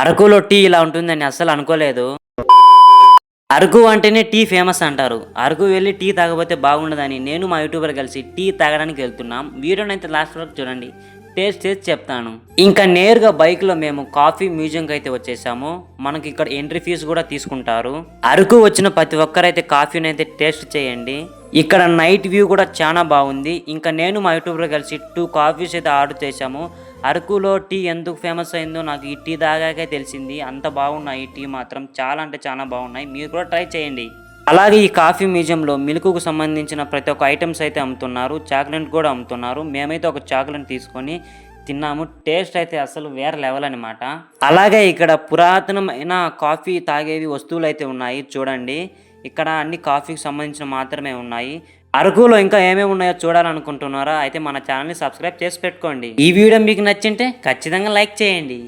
అరకులో టీ ఇలా ఉంటుందని అస్సలు అనుకోలేదు. అరకు అంటేనే టీ ఫేమస్ అంటారు. అరకు వెళ్ళి టీ తాగబోతే బాగుండదని నేను మా యూట్యూబర్ కలిసి టీ తాగడానికి వెళ్తున్నాం. వీడియోని అయితే లాస్ట్ వరకు చూడండి. టేస్ట్ చేసి చెప్తాను. ఇంకా నేరుగా బైక్లో మేము కాఫీ మ్యూజియంకి అయితే వచ్చేసాము. మనకి ఇక్కడ ఎంట్రీ ఫీజు కూడా తీసుకుంటారు. అరకు వచ్చిన ప్రతి ఒక్కరైతే కాఫీని అయితే టేస్ట్ చేయండి. ఇక్కడ నైట్ వ్యూ కూడా చాలా బాగుంది. ఇంకా నేను మా యూట్యూబ్లో కలిసి టూ కాఫీస్ అయితే ఆర్డర్ చేశాము. అరకులో టీ ఎందుకు ఫేమస్ అయిందో నాకు ఈ టీ తాగాకే తెలిసింది. అంత బాగున్నాయి ఈ టీ మాత్రం. చాలా అంటే చాలా బాగున్నాయి. మీరు కూడా ట్రై చేయండి. అలాగే ఈ కాఫీ మ్యూజియంలో మిల్క్కు సంబంధించిన ప్రతి ఒక్క ఐటమ్స్ అయితే అమ్ముతున్నారు. చాక్లెట్ కూడా అమ్ముతున్నారు. మేమైతే ఒక చాక్లెట్ తీసుకొని తిన్నాము. టేస్ట్ అయితే అసలు వేరే లెవెల్ అనమాట అలాగే ఇక్కడ పురాతనమైన కాఫీ తాగేవి వస్తువులు అయితే ఉన్నాయి. చూడండి. ఇక్కడ అన్ని కాఫీకి సంబంధించిన మాత్రమే ఉన్నాయి. అరకులో ఇంకా ఏమేమి ఉన్నాయో చూడాలనుకుంటున్నారా? అయితే మన ఛానల్ని సబ్స్క్రైబ్ చేసి పెట్టుకోండి. ఈ వీడియో మీకు నచ్చింటే ఖచ్చితంగా లైక్ చేయండి.